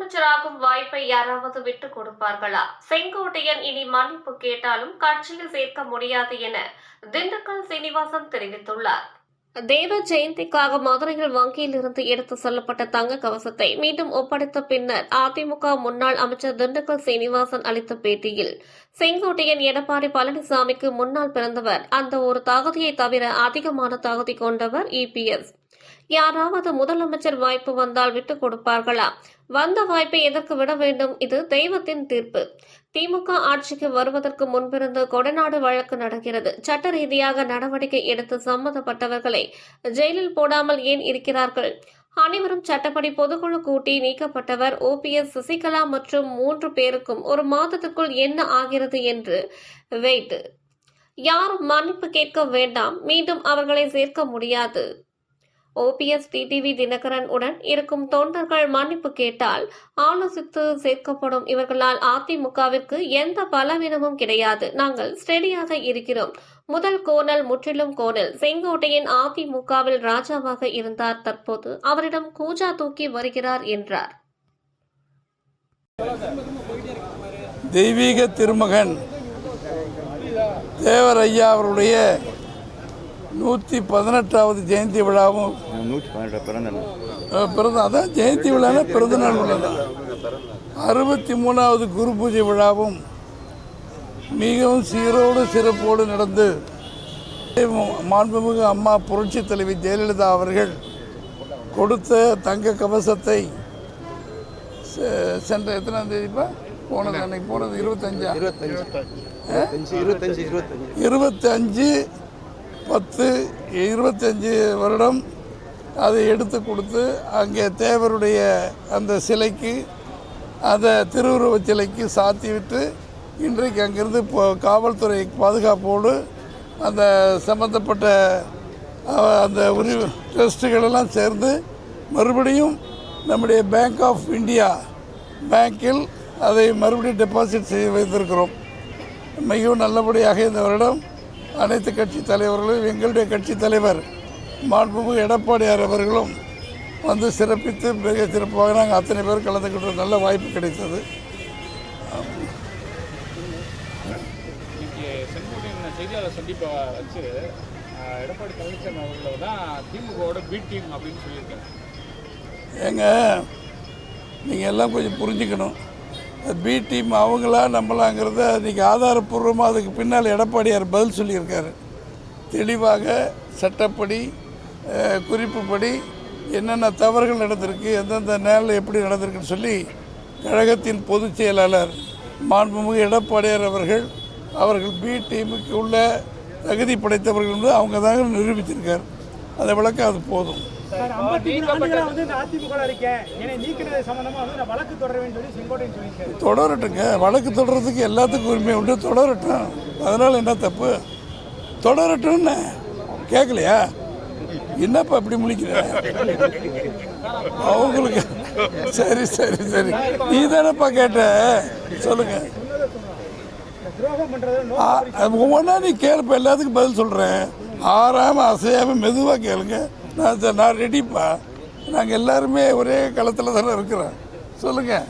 முதலமைச்சராகும் வாய்ப்பை யாராவது விட்டுக் கொடுப்பார்களா? செங்கோட்டையன் இனி மன்னிப்பு கேட்டாலும் கட்சியில் சேர்க்க முடியாது என திண்டுக்கல் சீனிவாசன் தெரிவித்துள்ளார். தேவ ஜெயந்திக்காக மதுரையில் வங்கியில் இருந்து எடுத்து செல்லப்பட்ட தங்க கவசத்தை மீண்டும் ஒப்படைத்த பின்னர் அதிமுக முன்னாள் அமைச்சர் திண்டுக்கல் சீனிவாசன் அளித்த பேட்டியில் செங்கோட்டையன் எடப்பாடி பழனிசாமிக்கு முன்னால் பிறந்தவர் அந்த ஒரு தகுதியை தவிர அதிகமான தகுதி கொண்டவர் இபிஎஸ் யாராவது முதலமைச்சர் வாய்ப்பு வந்தால் விட்டுக் கொடுப்பார்களா? வந்த வாய்ப்பை எதற்கு விட வேண்டும்? இது தெய்வத்தின் தீர்ப்பு. திமுக ஆட்சிக்கு வருவதற்கு முன்பிருந்து கொடநாடு வழக்கு நடக்கிறது. சட்ட ரீதியாக நடவடிக்கை எடுத்து சம்பந்தப்பட்டவர்களை ஜெயிலில் போடாமல் ஏன் இருக்கிறார்கள்? அனைவரும் சட்டப்படி பொதுக்குழு கூட்டி நீக்கப்பட்டவர் ஓபிஎஸ் சசிகலா மற்றும் மூன்று பேருக்கும் ஒரு மாதத்துக்குள் என்ன ஆகிறது என்று வெயிட். யாரும் மன்னிப்பு கேட்க வேண்டாம். மீண்டும் அவர்களை சேர்க்க முடியாது. ஓபிஎஸ் டிடிவி தினகரன் உடன் இருக்கும் தொண்டர்கள் மன்னிப்பு கேட்டால் ஆலோசித்து சேர்க்கப்படும் இவர்களால் அதிமுகவிற்கு எந்த பலவீனமும் கிடையாது. நாங்கள் ஸ்டெடியாக இருக்கிறோம். முதல் கோணல் முற்றிலும் கோணல். செங்கோட்டையின் அதிமுகவில் ராஜாவாக இருந்தார். தற்போது அவரிடம் கூஜா தூக்கி வருகிறார் என்றார். தெய்வீக திருமகன் தேவர் ஐயா அவருடைய நூற்றி பதினெட்டாவது ஜெயந்தி விழாவும் நூற்றி பதினெட்டு பிறந்த பிறந்த அதான் ஜெயந்தி விழானா பிறந்த நாள் விழா தான். அறுபத்தி மூணாவது குரு பூஜை விழாவும் மிகவும் சீரோடு சிறப்போடு நடந்து மாண்புமிகு அம்மா புரட்சி தலைவி ஜெயலலிதா அவர்கள் கொடுத்த தங்க கவசத்தை செ- சென்ற எத்தனாம் தேதிப்பா? போனது அன்னைக்கு போனது இருபத்தஞ்சு இருபத்தஞ்சு இருபத்தஞ்சு. இருபத்தஞ்சு பத்து இருபத்தஞ்சி வருடம் அதை எடுத்து கொடுத்து அங்கே தேவருடைய அந்த சிலைக்கு அந்த திருவுருவச் சிலைக்கு சாத்தி விட்டு இன்றைக்கு அங்கிருந்து இப்போ காவல்துறை பாதுகாப்போடு அந்த சம்பந்தப்பட்ட அந்த உரி ட்ரஸ்ட்டுகளெல்லாம் சேர்ந்து மறுபடியும் நம்முடைய பேங்க் ஆஃப் இந்தியா பேங்கில் அதை மறுபடியும் டெபாசிட் செய்து வைத்திருக்கிறோம். மிகவும் நல்லபடியாக இந்த வருடம் அனைத்து கட்சி தலைவர்களும் எங்களுடைய கட்சி தலைவர் மாண்புமிகு எடப்பாடியார் அவர்களும் வந்து சிறப்பித்து மிக சிறப்பாக நாங்கள் அத்தனை பேர் கலந்துக்கிட்ட நல்ல வாய்ப்பு கிடைத்தது. செய்தியாளர் சந்திப்பை வச்சு எடப்பாடி பழனிசாமி அவர்களை தான் திமுகவோட பி டீம் அப்படின்னு சொல்லியிருக்காங்க ஏங்க நீங்கள் எல்லாம் கொஞ்சம் புரிஞ்சுக்கணும். பி டீம் அவங்களா நம்மளாங்கிறத இன்றைக்கி ஆதாரப்பூர்வமாக அதுக்கு பின்னால் எடப்பாடியார் பதில் சொல்லியிருக்காரு. தெளிவாக சட்டப்படி குறிப்புப்படி என்னென்ன தவறுகள் நடந்திருக்கு எந்தெந்த நேரில் எப்படி நடந்திருக்குன்னு சொல்லி கழகத்தின் பொதுச் செயலாளர் மாண்புமிகு எடப்பாடியார் அவர்கள் அவர்கள் பி டீமுக்கு உள்ள தகுதி படைத்தவர்கள் வந்து அவங்க தாங்க நிரூபிச்சிருக்கார். அதை விளக்கம் அது போதும். சார் ஐம்பத்தி மூணு ஆண்டுகளா வந்து இந்த அதிமுக ல இருக்கேன். என்னை நீக்கினது சம்பந்தமா வந்து நான் வழக்கு தொடருவேன்னு சொல்லி செங்கோட்டையன் சொல்லியிருக்காரு. தொடரட்டுங்க. வழக்கு தொடர்றதுக்கு எல்லாத்துக்கும் உரிமை உண்டு. தொடரட்டும். அதனால் என்ன தப்பு? தொடரட்டும்னு. கேட்கலையா என்னப்பா இப்படி முழிக்கிற? அவங்களுக்கு சரி சரி சரி. நீ தானேப்பா கேட்ட? சொல்லுங்க. ஒவ்வொன்றா நீ கேளுப்ப. எல்லாத்துக்கும் பதில் சொல்கிறேன் ஆறாமல் அசையாமல் மெதுவாக கேளுங்க. நான் நான் ரெடிப்பா நாங்கள் எல்லாருமே ஒரே களத்தில் தானே இருக்கிறோம். சொல்லுங்கள்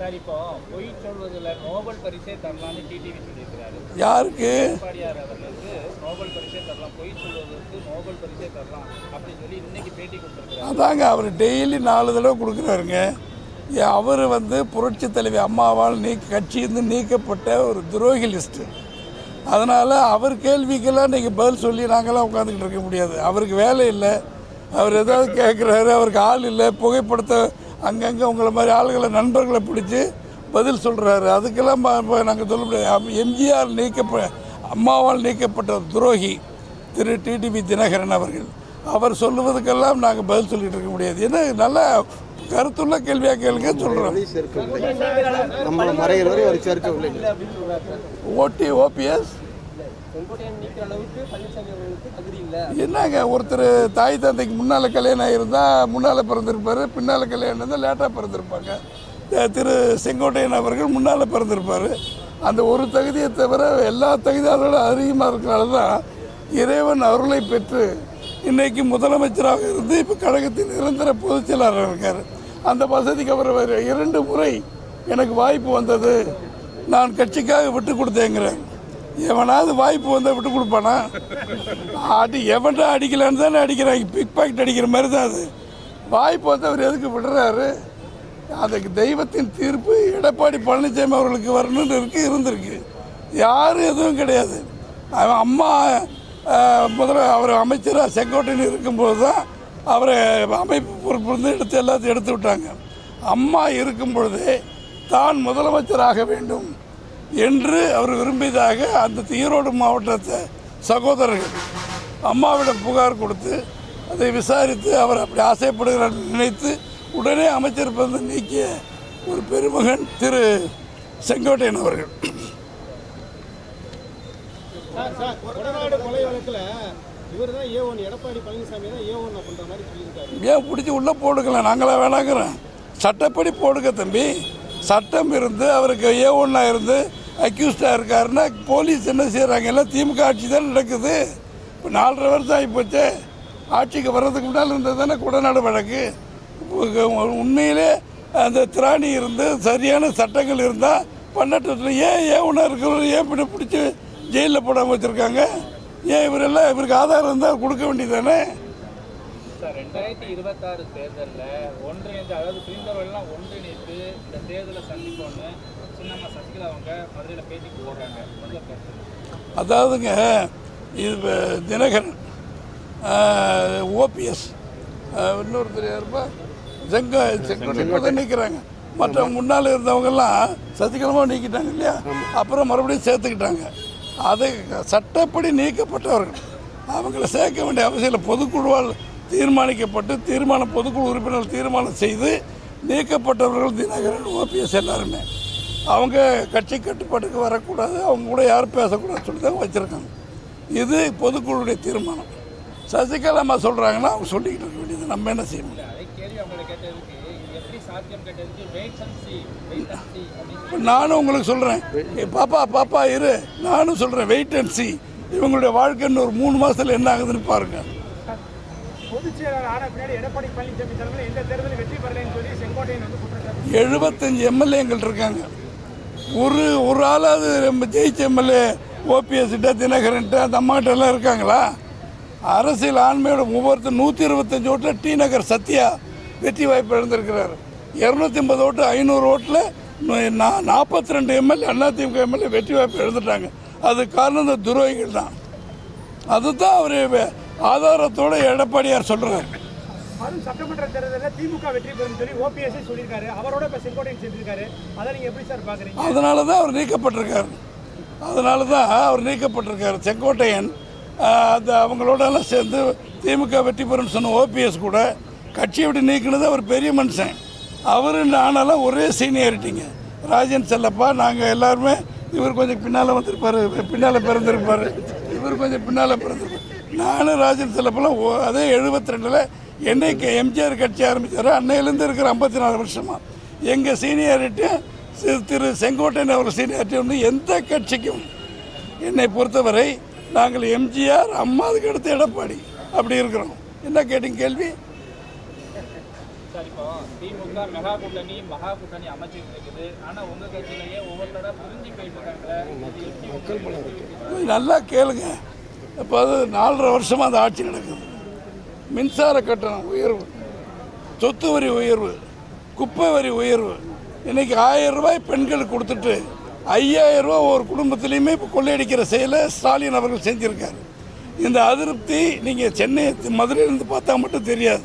சார் இப்போ பொய் சொல்வதில் நோபல் பரிசே தரலாம்னு டிடிவி சொல்லியிருக்கிறாரு. யாருக்கு? எடப்பாடியார் அவர்களுக்கு நோபல் பரிசே தரலாம் பொய் சொல்வதற்கு நோபல் பரிசே தரலாம் அப்படின்னு சொல்லி இன்னைக்கு பேட்டி கொடுத்துருக்காரு அதாங்க அவர் டெய்லி நாலு தடவை கொடுக்குறாருங்க. அவர் வந்து புரட்சி தலைவி அம்மாவால் நீக்க கட்சியிருந்து நீக்கப்பட்ட ஒரு துரோகி லிஸ்ட்டு அதனால் அவர் கேள்விக்கெல்லாம் நீங்கள் பதில் சொல்லி நாங்களாம் உட்காந்துக்கிட்டு இருக்க முடியாது. அவருக்கு வேலை இல்லை. அவர் ஏதாவது கேட்குறாரு அவருக்கு ஆள் இல்லை. புகைப்படத்தை அங்கங்கே உங்களை மாதிரி ஆளுகளை நண்பர்களை பிடிச்சி பதில் சொல்கிறாரு அதுக்கெல்லாம் நாங்கள் சொல்ல முடியாது. எம்ஜிஆர் நீக்கப்ப அம்மாவால் நீக்கப்பட்ட துரோகி திரு டிடிவி தினகரன் அவர்கள். அவர் சொல்லுவதுக்கெல்லாம் நாங்கள் பதில் சொல்லிட்டு இருக்க முடியாது. ஏன்னா நல்ல கருத்துள்ள கேள்வியாக கேளுங்க சொல்கிறோம் நம்மளை மறைகிற வரை சேர்க்கவில்லை ஓபிஎஸ் என்னங்க ஒருத்தர் தாய் தந்தைக்கு முன்னால் கல்யாணம் ஆகியிருந்தால் முன்னால் பிறந்திருப்பார் பின்னால் கல்யாணம் இருந்தால் லேட்டாக பிறந்திருப்பாங்க. திரு செங்கோட்டையன் அவர்கள் முன்னால் பிறந்திருப்பார். அந்த ஒரு தகுதியை தவிர எல்லா தகுதியாளர்களும் அதிகமாக இருக்கிறனால தான் இறைவன் அருளை பெற்று இன்றைக்கு முதலமைச்சராக இருந்து இப்போ கழகத்தின் நிரந்தர பொதுச் செயலாளர் இருக்கார். அந்த வசதிக்கு அவர் இரண்டு முறை எனக்கு வாய்ப்பு வந்தது. நான் கட்சிக்காக விட்டு கொடுத்தேங்கிறேன். எவனாவது வாய்ப்பு வந்தால் விட்டு கொடுப்பானா? அடி எவன்டா அடிக்கலான்னு தானே அடிக்கிறாங்க. பிக் பாக்கெட் அடிக்கிற மாதிரி தான் அது. வாய்ப்பு வந்து அவர் எதுக்கு விடுறாரு? அதுக்கு தெய்வத்தின் தீர்ப்பு எடப்பாடி பழனிசாமி அவர்களுக்கு வரணும்னு இருக்கு இருந்திருக்கு. யாரும் எதுவும் கிடையாது. அவன் அம்மா முதல்ல அவர் அமைச்சராக செங்கோட்டையில் இருக்கும்போது தான் அவரை அமைப்பு பொறுப்பிலிருந்து எடுத்து எல்லாத்தையும் எடுத்து விட்டாங்க. அம்மா இருக்கும் பொழுதே தான் முதலமைச்சராக வேண்டும். என்று அவர் விரும்பியதாக அந்த ஈரோடு மாவட்டத்தை சகோதரர்கள் அம்மாவிடம் புகார் கொடுத்து அதை விசாரித்து அவர் அப்படி ஆசைப்படுகிறார் நினைத்து உடனே அமைச்சர் பதவி நீக்கிய ஒரு பெருமகன் திரு செங்கோட்டையன் அவர்கள். ஏன் பிடிச்சி உள்ளே போடுக்கலாம் நாங்களா வேணாங்கிறோம். சட்டப்படி போடுங்க தம்பி. சட்டம் இருந்து அவருக்கு ஏ ஒன்றா இருந்து அக்யூஸ்டாக இருக்காருன்னா போலீஸ் என்ன செய்கிறாங்க எல்லாம் திமுக ஆட்சி தான் நடக்குது. இப்போ நாலரை வருஷம் ஆகிப்போச்சு. ஆட்சிக்கு வர்றதுக்கு முன்னால் இருந்தது தானே குடநாடு வழக்கு. உண்மையிலே அந்த திராணி இருந்து சரியான சட்டங்கள் இருந்தால் பண்ணட்டத்தில் ஏன் ஏன் ஒன்றா இருக்கிறவர் ஏன் இப்படி பிடிச்சி ஜெயிலில் போடாமல் வச்சுருக்காங்க? ஏன் இவரெல்லாம் இவருக்கு ஆதாரம் இருந்தால் கொடுக்க வேண்டியது தானே சார் ரெண்டாயிரத்தி இருபத்தாறு தேர்தலில் ஒன்றிணைந்து அதாவது பிரிந்தவர்கள்லாம் ஒன்றிணைத்து இந்த தேர்தலை சந்திப்போன்னு அதாவதுங்க இது தினகரன் ஓபிஎஸ் இன்னொருத்தர் யாருப்பா செங்க செங்கோட்டை. நிற்கிறாங்க மற்ற முன்னால் இருந்தவங்கெல்லாம் சசிகலமாக நீக்கிட்டாங்க இல்லையா? அப்புறம் மறுபடியும் சேர்த்துக்கிட்டாங்க. அது சட்டப்படி நீக்கப்பட்டவர்கள். அவங்கள சேர்க்க வேண்டிய அவசியம் இல்லை. பொதுக்குழுவால் தீர்மானிக்கப்பட்டு தீர்மானம் பொதுக்குழு உறுப்பினர்கள் தீர்மானம் செய்து நீக்கப்பட்டவர்கள் தினகரன் ஓபிஎஸ் எல்லாருமே. அவங்க கட்சி கட்டுப்பாட்டுக்கு வரக்கூடாது அவங்க கூட யாரும் பேசக்கூடாதுன்னு சொல்லி தான் வச்சுருக்காங்க. இது பொதுக்குழுடைய தீர்மானம். சசிகலா அம்மா சொல்கிறாங்கன்னா அவங்க சொல்லிக்கிட்டு இருக்க வேண்டியது நம்ம என்ன செய்ய முடியும்? நானும் உங்களுக்கு சொல்கிறேன் பாப்பா பாப்பா இரு. நானும் சொல்கிறேன் வெயிட் அண்ட் சி இவங்களுடைய வாழ்க்கைன்னு ஒரு மூணு மாதத்தில் என்ன ஆகுதுன்னு பாருங்கள் எழுபத்தஞ்சு எம்எல்ஏங்கள் இருக்காங்க. ஒரு ஒரு ஆளாவது நம்ம ஜெயிச்ச எம்எல்ஏ ஓபிஎஸ்கிட்ட தினகரன்ட்ட அந்த எல்லாம் இருக்காங்களா? அரசியல் ஆண்மையோட ஒவ்வொருத்தர் நூற்றி இருபத்தஞ்சி ஓட்டில் டி நகர் சத்யா வெற்றி வாய்ப்பு இழந்திருக்கிறார். இரநூத்தி ஐம்பது ஓட்டு ஐநூறு ஓட்டில் நாற்பத்தி ரெண்டு எம்எல்ஏ அதிமுக எம்எல்ஏ வெற்றி வாய்ப்பு இழந்துட்டாங்க. அது காரணம் இந்த துரோகிகள் தான். அதுதான் அவர் ஆதாரத்தோட எடப்பாடியார் சொல்கிறார் வரும் சட்டமன்ற தேர்தலில் திமுக வெற்றி பெறும் சொல்லி ஓபிஎஸ்ஐ சொல்லியிருக்காரு. அவரோட இப்போ செங்கோட்டையன் செஞ்சிருக்காரு அதை நீங்கள் எப்படி சார் பார்க்குறீங்க அதனால தான் அவர் நீக்கப்பட்டிருக்காரு. அதனால தான் அவர் நீக்கப்பட்டிருக்காரு. செங்கோட்டையன் அந்த அவங்களோடலாம் சேர்ந்து திமுக வெற்றி பெறும் சொன்ன ஓபிஎஸ் கூட கட்சியை விட்டு நீக்கினது அவர் பெரிய மனுஷன். அவர் நானெல்லாம் ஒரே சீனியாரிட்டிங்க. ராஜன் செல்லப்பா நாங்கள் எல்லாருமே இவர் கொஞ்சம் பின்னால் வந்திருப்பார் பின்னால் பிறந்திருப்பார். இவர் கொஞ்சம் பின்னால் பிறந்திருப்பார். நானும் ராஜன் செல்லப்பெல்லாம் அதே எழுபத்தி ரெண்டில் என்னைக்கு எம்ஜிஆர் கட்சி ஆரம்பித்தாரோ அன்னையிலேருந்து இருக்கிற ஐம்பத்தி நாலு வருஷமாக எங்கள் சீனியாரிட்டி திரு- செங்கோட்டையன் அவர் சீனியாரிட்டி வந்து எந்த கட்சிக்கும் என்னை பொறுத்தவரை நாங்கள் எம்ஜிஆர் அம்மாவுக்கு அடுத்து எடப்பாடி. அப்படி இருக்கிறோம். என்ன கேட்டீங்க கேள்வி? சார் இப்போ திமுக மெகா கூட்டணி மகா கூட்டணி அமைச்சிட்டு இருக்குது ஆனா உங்க கட்சியிலேயே ஒவ்வொருத்தர புரிஞ்சு போயிட்டு இருக்காங்களே நல்லா கேளுங்க. இப்போ அது நாலரை வருஷமாக அந்த ஆட்சி நடக்குது. மின்சார கட்டணம் உயர்வு சொத்து வரி உயர்வு குப்பை வரி உயர்வு. இன்னைக்கு ஆயிரம் ரூபாய் பெண்களுக்கு கொடுத்துட்டு ஐயாயிரம் ரூபாய் ஒரு குடும்பத்திலையுமே இப்போ கொள்ளையடிக்கிற செயலை ஸ்டாலின் அவர்கள் செஞ்சுருக்காரு. இந்த அதிருப்தி நீங்கள் சென்னை மதுரையிலேருந்து பார்த்தா மட்டும் தெரியாது.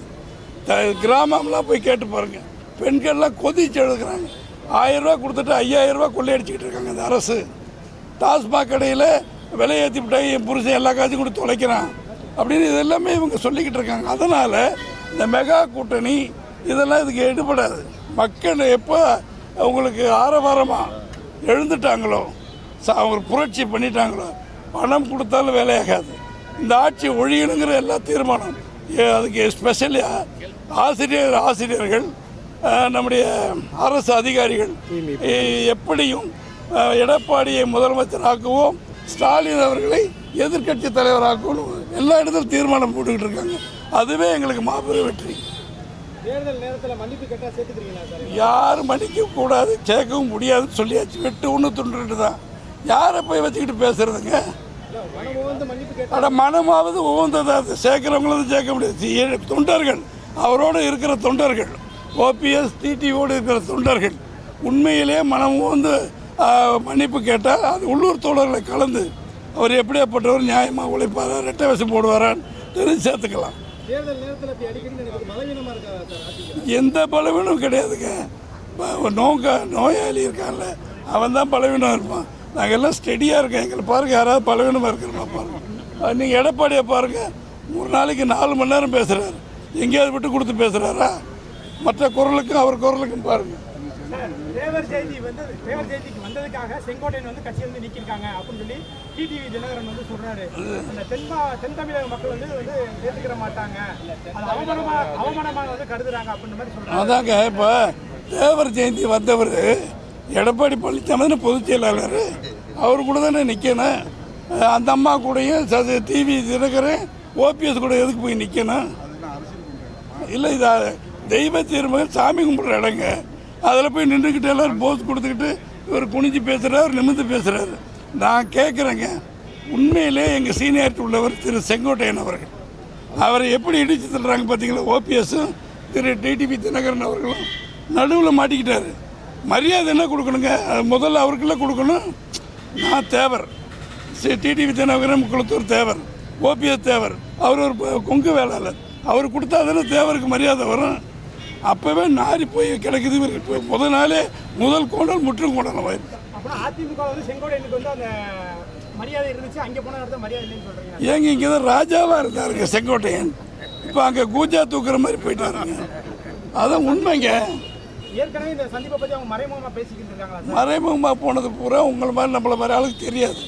த- கிராமம்லாம் போய் கேட்டு பாருங்கள் பெண்கள்லாம் கொதிச்சு எழுதுகிறாங்க ஆயிரம் கொடுத்துட்டு ஐயாயிரரூவா கொள்ளையடிச்சிக்கிட்டு இருக்காங்க இந்த அரசு. டாஸ்மாக் கடையில் விலை விட்டாங்க என் புருஷன் எல்லா காசும் கொடுத்து தொலைக்கிறான். அப்படின்னு இது எல்லாமே இவங்க சொல்லிக்கிட்டு இருக்காங்க. அதனால் இந்த மெகா கூட்டணி இதெல்லாம் இதுக்கு எடுபடாது. மக்கள் எப்போ அவங்களுக்கு ஆரவாரமாக எழுந்துட்டாங்களோ அவங்க புரட்சி பண்ணிட்டாங்களோ பணம் கொடுத்தாலும் வேலையாகாது. இந்த ஆட்சி ஒழியணுங்கிற எல்லா தீர்மானம் ஏ, அதுக்கு ஸ்பெஷலியாக ஆசிரியர் ஆசிரியர்கள் நம்முடைய அரசு அதிகாரிகள் எப்படியும் எடப்பாடியை முதலமைச்சராக்குவோம் ஸ்டாலின் அவர்களை எதிர்க்கட்சி தலைவராக்குவோம் எல்லா இடத்துலையும் தீர்மானம் போட்டுக்கிட்டு இருக்காங்க. அதுவே எங்களுக்கு மாபெரும் வெற்றி. தேர்தல் நேரத்தில் மன்னிப்பு கேட்டால் சேர்த்துக்கிறீங்களா சார்? யாரும் மன்னிக்க கூடாது கேட்கவும் முடியாதுன்னு சொல்லியாச்சு. வெட்டு ஒன்று துண்டுட்டு தான். யாரை போய் வச்சுக்கிட்டு பேசுறதுங்க? அட மனமாவது உகந்ததா அது சேர்க்கிறவங்களும் சேர்க்க முடியாது. தொண்டர்கள். அவரோடு இருக்கிற தொண்டர்கள். ஓபிஎஸ் டிடிஓடு இருக்கிற தொண்டர்கள். உண்மையிலே மனம் வந்து மன்னிப்பு கேட்டால் அது உள்ளூர் தோழர்களை கலந்து அவர் எப்படியாப்பட்டவர் நியாயமாக உழைப்பாரா ரெட்டை வசம் போடுவாரான்னு தெரிஞ்சு சேர்த்துக்கலாம். எந்த பலவீனமும் கிடையாதுங்க. நோங்க நோயாளி இருக்கான்ல அவன் தான் பலவீனம் இருப்பான். நாங்கள் எல்லாம் ஸ்டெடியாக இருக்கோம். எங்களை பாருங்கள் யாராவது பலவீனமாக இருக்கிறோமா பாருங்கள் நீங்கள் எடப்பாடியை பாருங்கள் ஒரு நாளைக்கு நாலு மணி நேரம் பேசுகிறாரு எங்கேயாவது விட்டு கொடுத்து பேசுகிறாரா மற்ற குரலுக்கும் அவர் குரலுக்கும் பாருங்கள் தேவர் ஜெயந்தி வந்து தேவர் ஜெயந்திக்கு வந்ததுக்காக செங்கோட்டையன் வந்து கட்சியில வந்து நிற்கிருக்காங்க அப்படின்னு சொல்லி டிடிவி தினகரன் வந்து சொல்றாரு. அந்த தென்பா தென் தமிழக மக்கள் வந்து வந்து ஏற்றுக்கிற மாட்டாங்க. அது அவமானமா அவமானமாக வந்து கருதுறாங்க அப்படின்ற மாதிரி சொல்றாங்க அதாங்க இப்போ தேவர் ஜெயந்தி வந்தவர் எடப்பாடி பழனிசாமி பொதுச் செயலாளர் அவர் கூட தானே நிற்கணும் அந்த அம்மா கூடயும் டிவி தினகரன் ஓபிஎஸ் கூட எதுக்கு போய் நிற்கணும் இல்லை இது தெய்வ திருமகன் சாமி கும்பிட்ற இடங்க. அதில் போய் நின்றுக்கிட்டு எல்லோரும் போஸ் கொடுத்துக்கிட்டு இவர் குனிஞ்சு பேசுகிறார் நிமிர்ந்து பேசுகிறாரு நான் கேட்குறேங்க உண்மையிலே எங்கள் சீனியாரிட்டி உள்ளவர் திரு செங்கோட்டையன் அவர்கள். அவரை எப்படி இடிச்சு தள்ளுறாங்க பார்த்தீங்களா ஓபிஎஸும் திரு டிடிபி தினகரன் அவர்களும் நடுவில் மாட்டிக்கிட்டாரு. மரியாதை என்ன கொடுக்கணுங்க? அது முதல்ல அவருக்குள்ள கொடுக்கணும். நான் தேவர். டிடிவி தினகரன் குளத்தூர் தேவர். ஓபிஎஸ் தேவர். அவர் ஒரு கொங்கு வேளாளர். அவர் கொடுத்தா தானே தேவருக்கு மரியாதை வரும். அப்போவே நாரி போய் கிடக்குது இவர் முதல் நாளே முதல் கோணல் முற்றும் கோணல் சொல்றீங்க. ஏங்க இங்கே தான் ராஜாவாக இருந்தாருங்க செங்கோட்டையன் இப்போ அங்கே கூஜா தூக்குற மாதிரி போயிட்டாருங்க. அதான் உண்மைங்க. மறைமுகமாக போனது பூரா உங்களை மாதிரி நம்மளை மாதிரி ஆளுக்கு தெரியாது.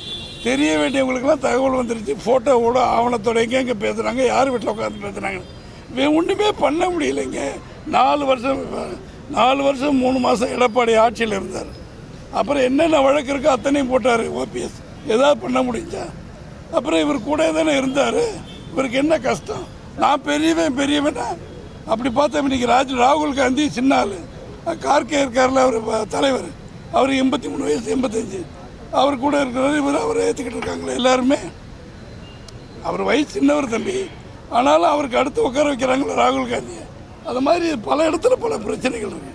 தெரிய வேண்டியவங்களுக்கெல்லாம் தகவல் வந்துருச்சு. ஃபோட்டோவோட ஆவணத்தோட எங்கே எங்கே பேசுகிறாங்க யார் வீட்டில் உட்காந்து பேசுகிறாங்க ஒன்றுமே பண்ண முடியலைங்க. நாலு வருஷம் நாலு வருஷம் மூணு மாதம் எடப்பாடி ஆட்சியில் இருந்தார். அப்புறம் என்னென்ன வழக்கு இருக்கோ அத்தனையும் போட்டார் ஓபிஎஸ். ஏதாவது பண்ண முடிஞ்சா? அப்புறம் இவர் கூட தானே இருந்தார். இவருக்கு என்ன கஷ்டம்? நான் பெரியவன் பெரியவனா? அப்படி பார்த்தா இன்னைக்கு ராஜ் ராகுல் காந்தி சின்ன ஆள் கார்கே இருக்கார்ல அவர் தலைவர். அவர் எண்பத்தி மூணு வயசு எண்பத்தஞ்சு. அவர் கூட இருக்கிறவர் இவர் அவரை ஏற்றுக்கிட்டு இருக்காங்களே எல்லாருமே. அவர் வயசு சின்னவர் தம்பி. ஆனாலும் அவருக்கு அடுத்து உட்கார வைக்கிறாங்களோ ராகுல் காந்தியை. அது மாதிரி பல இடத்துல பல பிரச்சனைகள் இருக்கு.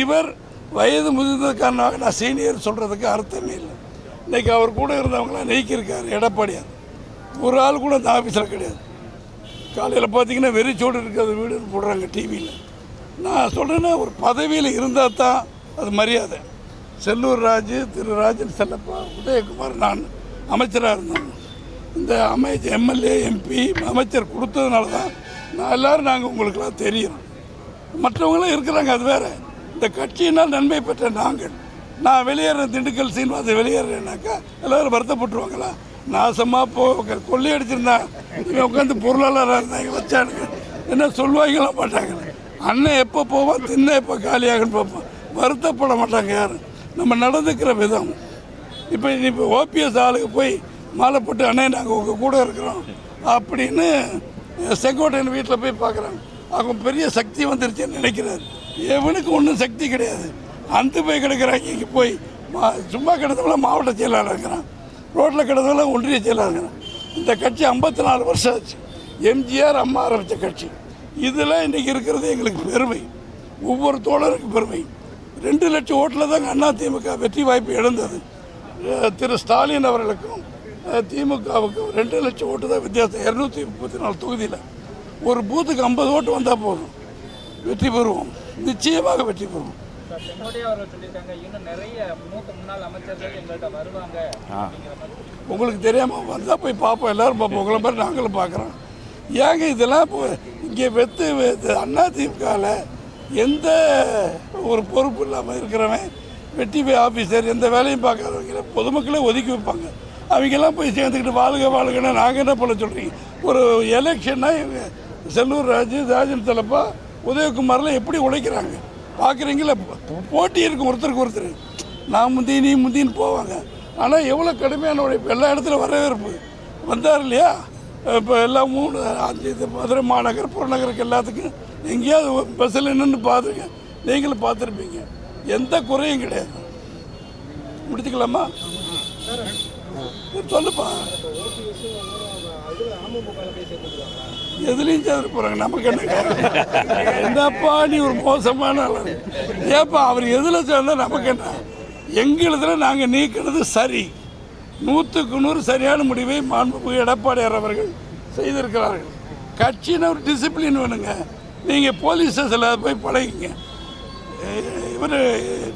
இவர் வயது முதிர்ந்த காரணமாக நான் சீனியர் சொல்கிறதுக்கு அர்த்தமே இல்லை. இன்றைக்கி அவர் கூட இருந்தவங்களாம் நீக்கியிருக்காரு எடப்பாடியார். ஒரு ஆள் கூட அந்த ஆஃபீஸில் கிடையாது. காலையில் பார்த்தீங்கன்னா வெறிச்சோடு இருக்கிறது வீடுன்னு போடுறாங்க டிவியில் நான் சொல்கிறேன்னா ஒரு பதவியில் இருந்தால் தான் அது மரியாதை. செல்லூர் ராஜு திரு ராஜன் செல்லப்பா உதயகுமார் நான் அமைச்சராக இருந்தேன் இந்த அமை எம்எல்ஏ எம்பி அமைச்சர் கொடுத்ததுனால தான் நான் எல்லோரும் நாங்கள் உங்களுக்கெல்லாம் தெரியும். மற்றவங்களும் இருக்கிறாங்க அது வேறு. இந்த கட்சியினால் நன்மை பெற்ற நாங்கள். நான் வெளியேற திண்டுக்கல் சீனிவாசன் வெளியேறேனாக்கா எல்லோரும் வருத்தப்பட்டுருவாங்களா? நாசமாக போ கொள்ளையடிச்சிருந்தா இவன் உட்காந்து பொருளாளராக இருந்தாங்க வச்சானுங்க. என்ன சொல்லுவாங்களா மாட்டாங்க. அண்ணன் எப்போ போவான் தின்ன எப்போ காலியாகன்னு பார்ப்போம் வருத்தப்பட மாட்டாங்க யாரும். நம்ம நடந்துக்கிற விதம். இப்போ இப்போ ஓபிஎஸ் ஆளுக்கு போய் மாலை போட்டு அண்ணே நாங்கள் உங்கள் கூட இருக்கிறோம் அப்படின்னு செங்கோட்டையன் வீட்டில் போய் பார்க்குறாங்க அவங்க பெரிய சக்தி வந்துருச்சுன்னு நினைக்கிறாரு. எவனுக்கு ஒன்றும் சக்தி கிடையாது. அந்த போய் கிடக்கிறாங்க இங்கே போய். மா சும்மா கிடந்தவங்களாம் மாவட்ட செயலாளர் இருக்கிறான். ரோட்டில் கிடந்தவங்களாம் ஒன்றிய செயலாளர் இருக்கிறான். இந்த கட்சி ஐம்பத்தி நாலு வருஷம் ஆச்சு. எம்ஜிஆர் அம்மா ஆரம்பித்த கட்சி. இதில் இன்றைக்கி இருக்கிறது எங்களுக்கு பெருமை. ஒவ்வொரு தோழருக்கும் பெருமை. ரெண்டு லட்சம் ஓட்டில் தாங்க அதிமுக வெற்றி வாய்ப்பு இழந்தது. திரு ஸ்டாலின் அவர்களுக்கும் அஹ் திமுகவுக்கும் ரெண்டு லட்சம் ஓட்டு தான் வித்தியாசம். இரநூத்தி முப்பத்தி நாலு தொகுதியில் ஒரு பூத்துக்கு ஐம்பது ஓட்டு வந்தால் போதும். வெற்றி பெறுவோம். நிச்சயமாக வெற்றி பெறுவோம். உங்களுக்கு தெரியாமல் வந்தால் போய் பார்ப்போம். எல்லாரும் பார்ப்போம். உங்களை மாதிரி நாங்களும் பார்க்குறோம். ஏங்க இதெல்லாம் இப்போ இங்கே வெத்து அதிமுகவில் எந்த ஒரு பொறுப்பு இல்லாமல் இருக்கிறவன் வெட்டி போய் ஆஃபீஸர் எந்த வேலையும் பார்க்காதவங்கள பொதுமக்களே ஒதுக்கி வைப்பாங்க. அவங்கெல்லாம் போய் சேர்ந்துக்கிட்டு வாழ்க வாழ்கன்னா நாங்கள் என்ன பண்ண சொல்கிறீங்க ஒரு எலெக்ஷன்னா செல்லூர் ராஜு ராஜன் தலப்பா உதயகுமார்லாம் எப்படி உழைக்கிறாங்க? பார்க்குறீங்களா போட்டி இருக்கும் ஒருத்தருக்கு ஒருத்தர். நான் முந்தி நீ முந்தின்னு போவாங்க. ஆனால் எவ்வளோ கடுமையான உழைப்பு? எல்லா இடத்துல வரவேற்பு. வந்தார் இல்லையா? இப்போ எல்லாம் மூணு அஞ்சு இது மதுரை மாநகர் புறநகருக்கு எல்லாத்துக்கும் எங்கேயாவது பஸ்ஸில் நின்று பார்த்துருங்க நீங்களும் பார்த்துருப்பீங்க. எந்த குறையும் கிடையாது. முடிச்சுக்கலாமா? சொல்லுப்பா. எதுலையும் சேர்ந்து போகிறாங்க நமக்கு என்ன என்னப்பா நீ ஒரு மோசமான ஆளு. ஏப்பா அவர் எதில் சேர்ந்தா நமக்கு என்ன? எங்களுதுல நாங்கள் நீக்கிறது சரி. நூற்றுக்கு நூறு சரியான முடிவை மாண்புமிகு எடப்பாடியார் அவர்கள் செய்திருக்கிறார்கள். கட்சின்னு ஒரு டிசிப்ளின் வேணுங்க. நீங்கள் போலீஸ் ஸ்டேஷனில் போய் பழகிங்க. இவர்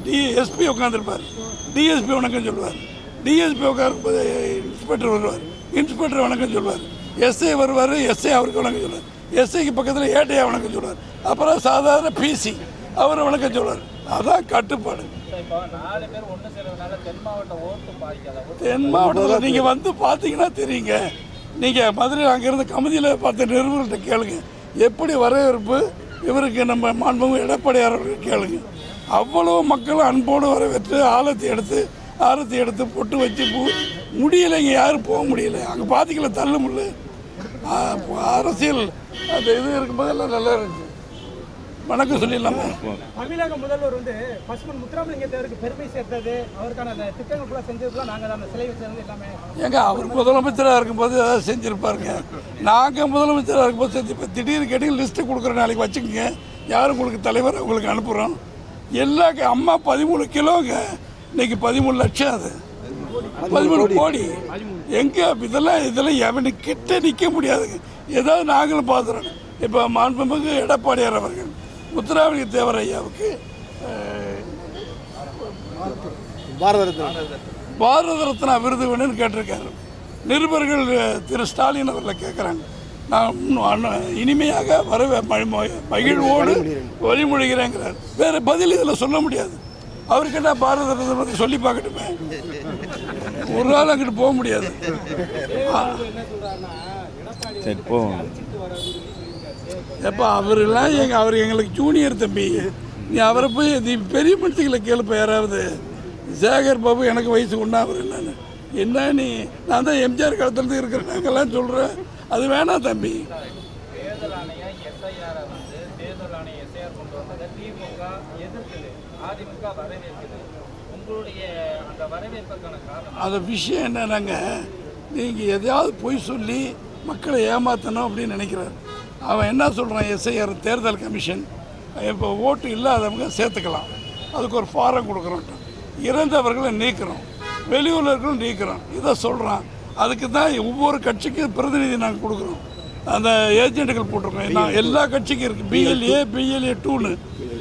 டிஎஸ்பி உட்காந்துருப்பார் டிஎஸ்பி வணக்கம் சொல்லுவார். டிஎஸ்பி உட்காரும்போது இன்ஸ்பெக்டர் வருவார். இன்ஸ்பெக்டர் வணக்கம் சொல்லுவார் எஸ்ஐ வருவார் எஸ்ஐ அவருக்கு வணக்கம் சொல்லுவார் எஸ்ஐக்கு பக்கத்தில் ஏடிஐ வணக்கம் சொல்வார். அப்புறம் சாதாரண பிசி அவர் வணக்கம் சொல்வார். அதான் கட்டுப்பாடு. தென் மாவட்டத்தில் நீங்கள் வந்து பார்த்தீங்கன்னா தெரியுங்க. நீங்கள் மதுரை அங்கேருந்து கமிதியில் பார்த்த நிருபர்கள்ட்ட கேளுங்க. எப்படி வரவேற்பு? இவருக்கு நம்ம மாண்புமிகு எடப்பாடியார் அவர்கள் கேளுங்க. அவ்வளோ மக்களும் அன்போடு வரவேற்று ஆழத்தை எடுத்து ஆரத்தி எடுத்து பொட்டு வச்சு பூ முடியலைங்க யாரும் போக முடியல. அங்கே பார்த்தீங்களா தள்ள முடியல. அரசியல் அந்த இது இருக்கும்போதெல்லாம் நல்லா இருந்துச்சு. வணக்கம் சொல்லிடலாமா? தமிழக முதல்வர் வந்து பசுமன் முத்துராமலிங்க தேவருக்கு பெருமை சேர்த்தது. அவருக்கான அந்த திட்டங்கள் செஞ்சதுலாம் நாங்கள் அந்த சிலை வச்சது எல்லாமே. ஏங்க அவர் முதலமைச்சராக இருக்கும்போது ஏதாவது செஞ்சுருப்பாருங்க. நாங்கள் முதலமைச்சராக இருக்கும்போது செஞ்சு இப்போ திடீர்னு கேட்டீங்க லிஸ்ட்டு கொடுக்குற நாளைக்கு வச்சுக்கோங்க. யார் உங்களுக்கு தலைவர்? உங்களுக்கு அனுப்புகிறோம் எல்லா அம்மா பதிமூணு கிலோங்க. இன்னைக்கு பதிமூணு லட்சம் அது. பதிமூணு கோடி. எங்கே இதெல்லாம் இதெல்லாம் எவனு கிட்ட நிற்க முடியாதுங்க. ஏதாவது நாங்களும் பார்த்துறோம் இப்போ மாண்புமிகு எடப்பாடியார் அவர்கள் முத்துராமலிங்க தேவர் ஐயாவுக்கு அஹ், பாரத ரத்னா பாரத ரத்னா விருது வேணும்னு கேட்டிருக்காரு. நிருபர்கள் திரு ஸ்டாலின் அவரில் கேட்குறாங்க நான் இனிமையாக வரவே மகிழ்வோடு வழிமொழிகிறேங்கிறார் வேறு பதில் இதில் சொல்ல முடியாது. அவருக்கு என்ன பாரத ரத்னா பற்றி சொல்லி பார்க்கட்டுமே? ஒரு நாள் அங்கிட்டு போக முடியாது. சரி போ எப்போ அவரெல்லாம் எங்க அவர் எங்களுக்கு ஜூனியர் தம்பி. நீ அவரை போய் நீ பெரிய மனுஷங்களை கேளுப்ப யாராவது. சேகர் பாபு எனக்கு வயசு ஒன்றா அவர் என்னன்னு என்ன நீ? நான் தான் எம்ஜிஆர் காலத்துலேருந்து இருக்கிறேன். நாங்கெல்லாம் சொல்கிறேன் அது வேணாம் தம்பி. தேர்தல் ஆணையம் எஸ்ஐஆரை வந்து தேர்தல் ஆணையம் எஸ்ஐஆர் கொண்டு வந்ததை திமுக எதிர்க்குது. அதிமுக வரவேற்குது. உங்களுடைய அந்த வரவேற்பதற்கான காரணம்? அந்த விஷயம் என்னன்னாங்க? நீங்கள் எதையாவது பொய் சொல்லி மக்களை ஏமாற்றணும் அப்படின்னு நினைக்கிறார். அவன் என்ன சொல்கிறான் எஸ்ஐஆர் தேர்தல் கமிஷன். இப்போ ஓட்டு இல்லாதவங்க சேர்த்துக்கலாம். அதுக்கு ஒரு ஃபாரம் கொடுக்குறோம் இறந்தவர்களை நீக்கிறோம். வெளியூர்களும் நீக்கிறோம். இதை சொல்கிறான் அதுக்கு தான் ஒவ்வொரு கட்சிக்கும் பிரதிநிதி நாங்கள் கொடுக்குறோம். அந்த ஏஜென்ட்டுகள் போட்டிருக்கோம். எல்லா கட்சிக்கும் இருக்குது பிஎல்ஏ பிஎல்ஏ டூன்னு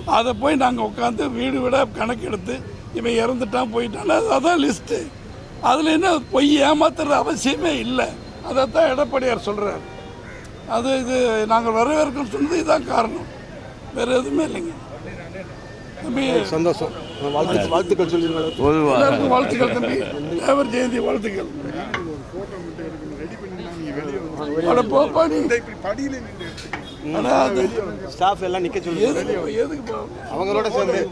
அதை போய் நாங்கள் உட்காந்து வீடு வீட கணக்கு எடுத்து இவன் இறந்துட்டான் போயிட்டான். அது- அதான் லிஸ்ட்டு அதில் என்ன பொய் ஏமாத்துற அவசியமே இல்லை. அதைத்தான் எடப்பாடியார் சொல்கிறார் அது இது நாங்கள் வரவேற்கணும்னு சொன்னது இதுதான் காரணம். வேறு எதுவுமே இல்லைங்க. தம்பி சந்தோஷம். வாழ்த்து வாழ்த்துக்கள் எல்லாருக்கும் வாழ்த்துக்கள் தம்பி. தேவர் ஜெயந்தி வாழ்த்துக்கள். போப்பா நீ. அட அது ஸ்டாஃப் எல்லாம் நிக்க சொல்லி எதுக்கு எதுக்கு போ அவங்களோட சேர்ந்து.